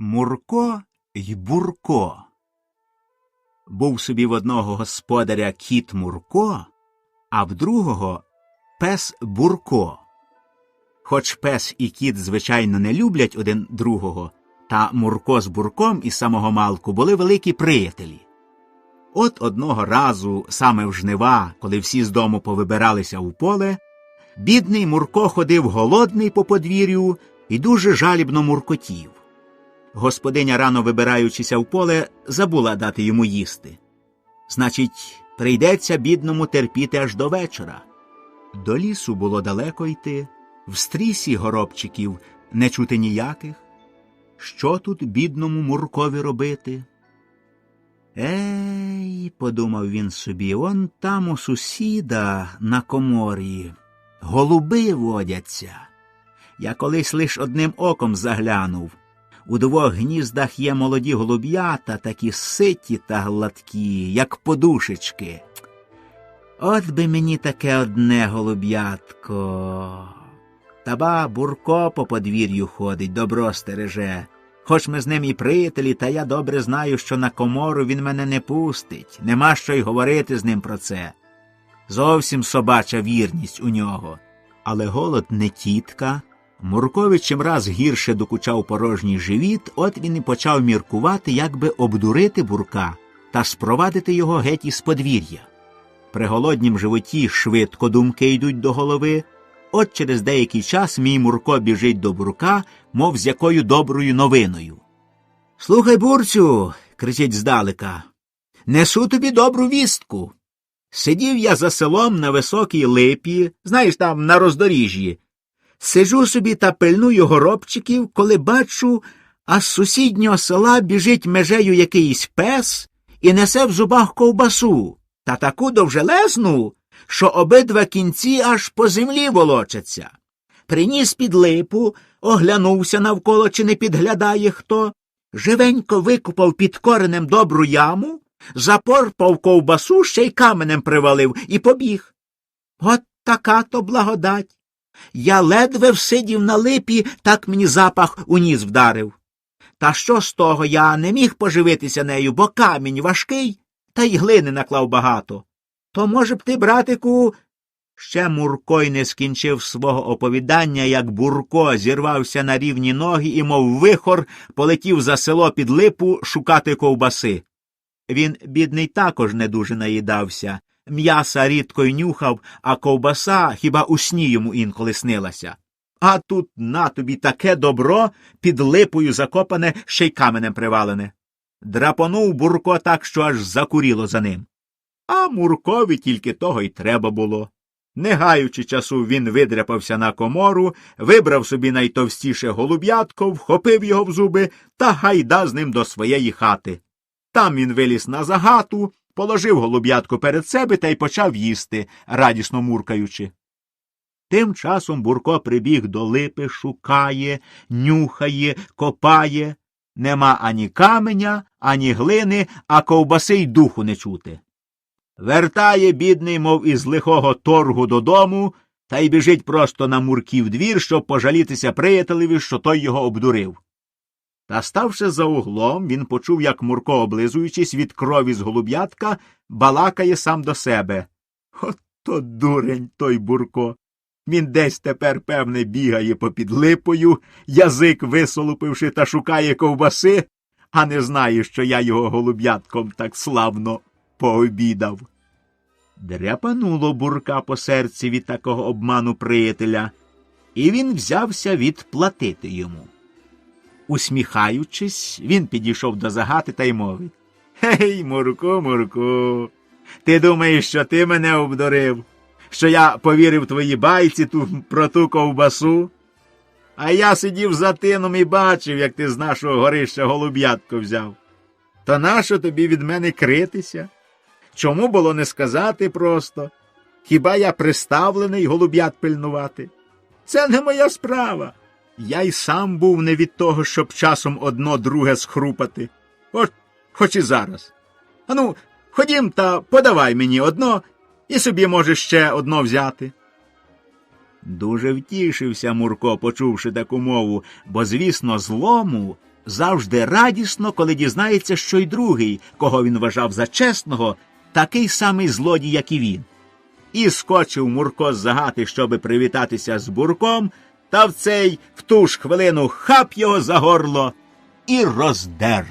Мурко й Бурко. Був собі в одного господаря кіт Мурко, а в другого пес Бурко. Хоч пес і кіт, звичайно, не люблять один другого, та Мурко з Бурком із самого малку були великі приятелі. От одного разу, саме в жнива, коли всі з дому повибиралися у поле, бідний Мурко ходив голодний по подвір'ю і дуже жалібно муркотів. Господиня, рано вибираючися в поле, забула дати йому їсти. Значить, прийдеться бідному терпіти аж до вечора. До лісу було далеко йти, в стрісі горобчиків не чути ніяких. Що тут бідному Муркові робити? Ей, подумав він собі, он там у сусіда на коморі голуби водяться. Я колись лиш одним оком заглянув. У двох гніздах є молоді голуб'ята, такі ситі та гладкі, як подушечки. От би мені таке одне голуб'ятко. Та ба бурко по подвір'ю ходить, добро стереже. Хоч ми з ним і приятелі, та я добре знаю, що на комору він мене не пустить. Нема що й говорити з ним про це. Зовсім собача вірність у нього. Але голод не тітка. Муркові чим раз гірше докучав порожній живіт, от він і почав міркувати, як би обдурити бурка та спровадити його геть із подвір'я. При голоднім животі швидко думки йдуть до голови. От через деякий час мій Мурко біжить до бурка, мов з якою доброю новиною. Слухай, бурцю, кричить здалека, несу тобі добру вістку. Сидів я за селом на високій липі, знаєш, там на роздоріжжі. Сиджу собі та пильную горобчиків, коли бачу, а з сусіднього села біжить межею якийсь пес і несе в зубах ковбасу, та таку довжелезну, що обидва кінці аж по землі волочаться. Приніс під липу, оглянувся навколо, чи не підглядає хто, живенько викупав під коренем добру яму, запорпав ковбасу, ще й каменем привалив і побіг. От така то благодать. Я ледве всидів на липі, так мені запах у ніс вдарив. Та що з того я не міг поживитися нею, бо камінь важкий, та й глини наклав багато. То, може б ти, братику. Ще Мурко й не скінчив свого оповідання, як Бурко зірвався на рівні ноги і, мов вихор, полетів за село під липу шукати ковбаси. Він, бідний, також не дуже наїдався. М'яса рідко й нюхав, а ковбаса хіба у сні йому інколи снилася. А тут на тобі таке добро під липою закопане, ще й каменем привалене. Драпонув Бурко так, що аж закуріло за ним. А Муркові тільки того й треба було. Не гаючи часу, він видряпався на комору, вибрав собі найтовстіше голуб'ятко, вхопив його в зуби та гайда з ним до своєї хати. Там він виліз на загату, положив голуб'ятко перед себе та й почав їсти, радісно муркаючи. Тим часом Бурко прибіг до липи, шукає, нюхає, копає. Нема ані каменя, ані глини, а ковбаси й духу не чути. Вертає, бідний, мов із лихого торгу додому, та й біжить просто на мурків двір, щоб пожалітися приятелеві, що той його обдурив. Та, ставши за углом, він почув, як Мурко, облизуючись від крові з голуб'ятка, балакає сам до себе. Ото дурень той Бурко. Він десь тепер, певне, бігає попід липою, язик висолупивши та шукає ковбаси, а не знає, що я його голуб'ятком так славно пообідав. Дряпануло бурка по серці від такого обману приятеля, і він взявся відплатити йому. Усміхаючись, він підійшов до загати та й мовить Гей, Мурку, Мурку, ти думаєш, що ти мене обдурив, що я повірив твої байці ту, про ту ковбасу? А я сидів за тином і бачив, як ти з нашого горища голуб'ятко взяв. То нащо тобі від мене критися? Чому було не сказати просто? Хіба я приставлений голуб'ят пильнувати? Це не моя справа. Я й сам був не від того, щоб часом одно друге схрупати. От хоч і зараз. Ану, ходім та подавай мені одно і собі можеш ще одно взяти. Дуже втішився Мурко, почувши таку мову, бо, звісно, злому завжди радісно, коли дізнається, що й другий, кого він вважав за чесного, такий самий злодій, як і він. І скочив Мурко з загати, щоби привітатися з бурком та в цей в ту ж хвилину хап його за горло і роздер.